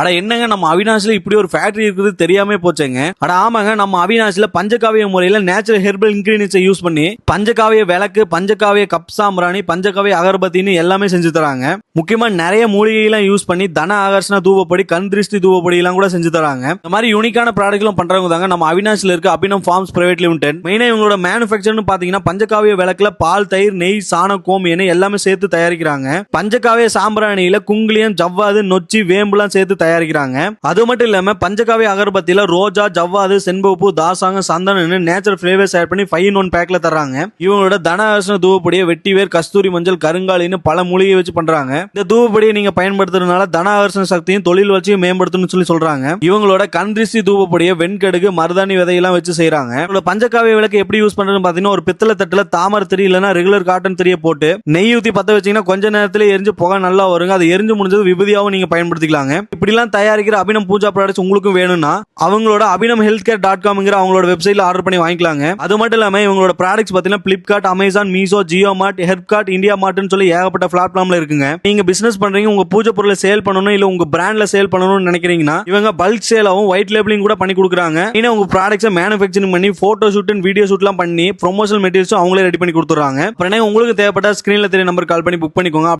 அட என்னங்க நம்ம அவினாஷ்ல இப்படி ஒரு ஃபேக்டரி இருக்குது தெரியாமே போச்சேங்க. அட ஆமாங்க நம்ம அவினாஷ்ல பஞ்சகாவிய முறையில நேச்சுரல் ஹெர்பல் இன்கிரீடியன்ஸை யூஸ் பண்ணி பஞ்சகாவிய விளக்கு பஞ்சகாவிய கப் சாம்பிராணி பஞ்சகாவிய அகர்பத்தின்னு எல்லாமே செஞ்சு தராங்க. முக்கியமா நிறைய மூலிகைலாம் யூஸ் பண்ணி தன ஆகர்ஷண தூவப்படி கண் திருஷ்டி தூவப்படி எல்லாம் கூட செஞ்சு தராங்க. இந்த மாதிரி யூனிக்கான ப்ராடக்ட்லாம் பண்றவங்க தாங்க நம்ம அவினாஷ்ல இருக்க அபினம் ஃபார்ம்ஸ் பிரைவேட் லிமிடெட் மெயினா இவங்களோட மேனுஃபேக்சர்னு பாத்தீங்கன்னா பஞ்சகாவிய விளக்குல பால் தயிர் நெய் சாணம் என எல்லாமே சேர்த்து தயாரிக்கிறாங்க. பஞ்சகாவிய சாம்பிராணியில குங்குலியம் ஜவ்வாது நொச்சி வேம்புலாம் சேர்த்து தயாரிக்கிறாங்க. அது மட்டும் இல்லாம பஞ்சகாவிய அகர்பத்தியில ரோஜா ஜவ்வாது செண்பூப்பு தாசாங்க சந்தனன்னு நேச்சுரல் ஃபிளேவர்ஸ் ஆட் பண்ணி ஃபைவ் இன் ஒன் பேக்ல தர்றாங்க. இவங்களோட தனவசன தூவப்படிய தூவப்படியை வெட்டிவேர் கஸ்தூரி மஞ்சள் கருங்காலின்னு பல மூலிகை வச்சு பண்றாங்க. இந்த தூவப்படியை நீங்க பயன்படுத்துறதுனால தன சக்தியும் தொழில் வளர்ச்சியும் மேம்படுத்தணும்னு சொல்லி சொல்றாங்க. இவங்களோட கண்திருஷ்டி தூவப்படியை வெண்கடுகு மருதாணி விதையெல்லாம் வச்சு செய்யறாங்க இவங்களோட பஞ்சகாவிய விளக்கு எப்படி யூஸ் பண்றதுன்னு பாத்தீங்கன்னா ஒரு பித்தளை தட்டுல தாமரை திரி இல்லைன்னா ரெகுலர் காட்டன் திரியை போட்டு நெய் ஊத்தி பத்த வச்சீங்கன்னா கொஞ்ச நேரத்துல எரிஞ்சு புகை நல்லா வருங்க. அது எரிஞ்சு முடிஞ்சது விபதியாவும் நீங்க பயன்படுத்திக்கலாங்க. இப்படிலாம் தயாரிக்கிற அபினம் பூஜா ப்ராடக்ட்ஸ் உங்களுக்கும் வேணும்னா அவங்களோட அபினம் ஹெல்த் கேர் டாட் காம்ங்கிற அவங்களோட வெப்சைட்ல ஆர்டர் பண்ணி வாங்கிக்கலாங்க. அது மட்டும் இல்லாம இவங்களோட ப்ராடக்ட்ஸ் பாத்தீங்கன்னா Flipkart Amazon Meesho JioMart Helpkart India மார்ட்னு சொல்லி ஏகப்பட்ட பிளாட்ஃபார்ம்ல இருக்குங்க. நீங்க பிசினஸ் பண்றீங்க உங்க பூஜை பொருளை சேல் பண்ணணும் இல்ல உங்க பிராண்ட்ல சேல் பண்ணணும்னு நினைக்கிறீங்கன்னா இவங்க பல்க் சேலாவும் ஒயிட் லேபிளிங் கூட பண்ணி கொடுக்குறாங்க. ஏன்னா உங்க ப்ராடக்ட்ஸை மேனுஃபேக்சரிங் பண்ணி போட்டோ ஷூட் வீடியோ ஷூட்லாம் பண்ணி ப்ரொமோஷனல் மெட்டீரியல்ஸும் அவங்களே ரெடி பண்ணி கொடுத்துறாங்க அப்புறம் உங்களுக்கு தேவைப்பட்ட ஸ்கிரீன்ல தெரிய நம்பர் கால் பண்ணி புக் பண்ணிக்கோங்க.